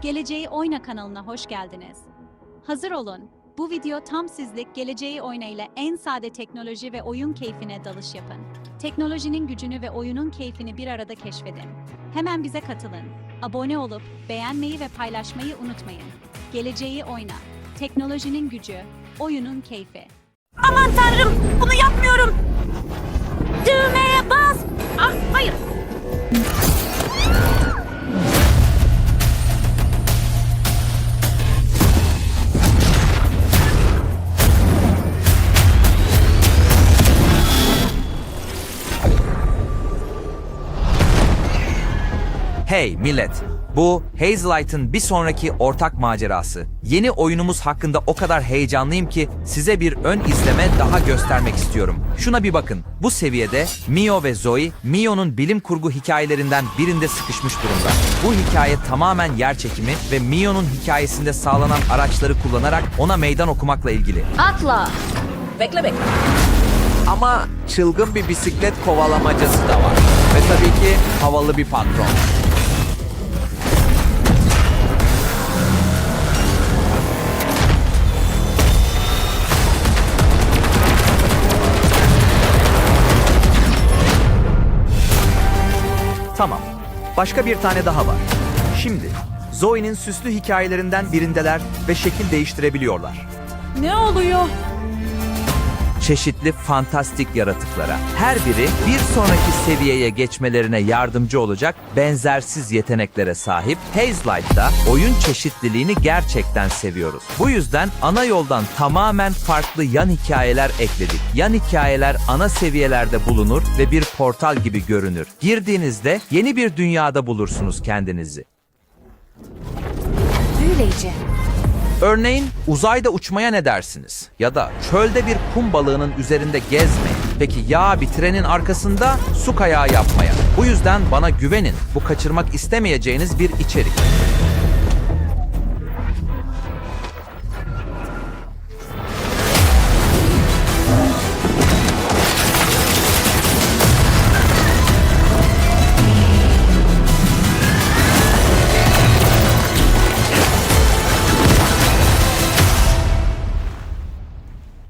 Geleceği Oyna kanalına hoş geldiniz. Hazır olun. Bu video tam sizlik Geleceği Oyna ile en sade teknoloji ve oyun keyfine dalış yapın. Teknolojinin gücünü ve oyunun keyfini bir arada keşfedin. Hemen bize katılın. Abone olup beğenmeyi ve paylaşmayı unutmayın. Geleceği Oyna. Teknolojinin gücü, oyunun keyfi. Aman tanrım bunu yapmıyorum. Düğmeye bas. Ah hayır. Hey millet! Bu Hazelight'ın bir sonraki ortak macerası. Yeni oyunumuz hakkında o kadar heyecanlıyım ki size bir ön izleme daha göstermek istiyorum. Şuna bir bakın. Bu seviyede Mio ve Zoe, Mio'nun bilim kurgu hikayelerinden birinde sıkışmış durumda. Bu hikaye tamamen yer çekimi ve Mio'nun hikayesinde sağlanan araçları kullanarak ona meydan okumakla ilgili. Atla. Bekle bekle. Ama çılgın bir bisiklet kovalamacası da var. Ve tabii ki havalı bir patron. Başka bir tane daha var. Şimdi Zoe'nin süslü hikayelerinden birindeler ve şekil değiştirebiliyorlar. Ne oluyor? Çeşitli fantastik yaratıklara. Her biri bir sonraki seviyeye geçmelerine yardımcı olacak benzersiz yeteneklere sahip Hazelight'ta oyun çeşitliliğini gerçekten seviyoruz. Bu yüzden ana yoldan tamamen farklı yan hikayeler ekledik. Yan hikayeler ana seviyelerde bulunur ve bir portal gibi görünür. Girdiğinizde yeni bir dünyada bulursunuz kendinizi. Büyüleyici. Örneğin uzayda uçmaya ne dersiniz? Ya da çölde bir kum balığının üzerinde gezmeyin. Peki ya bir trenin arkasında su kayağı yapmaya? Bu yüzden bana güvenin. Bu kaçırmak istemeyeceğiniz bir içerik.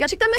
Gerçekten mi?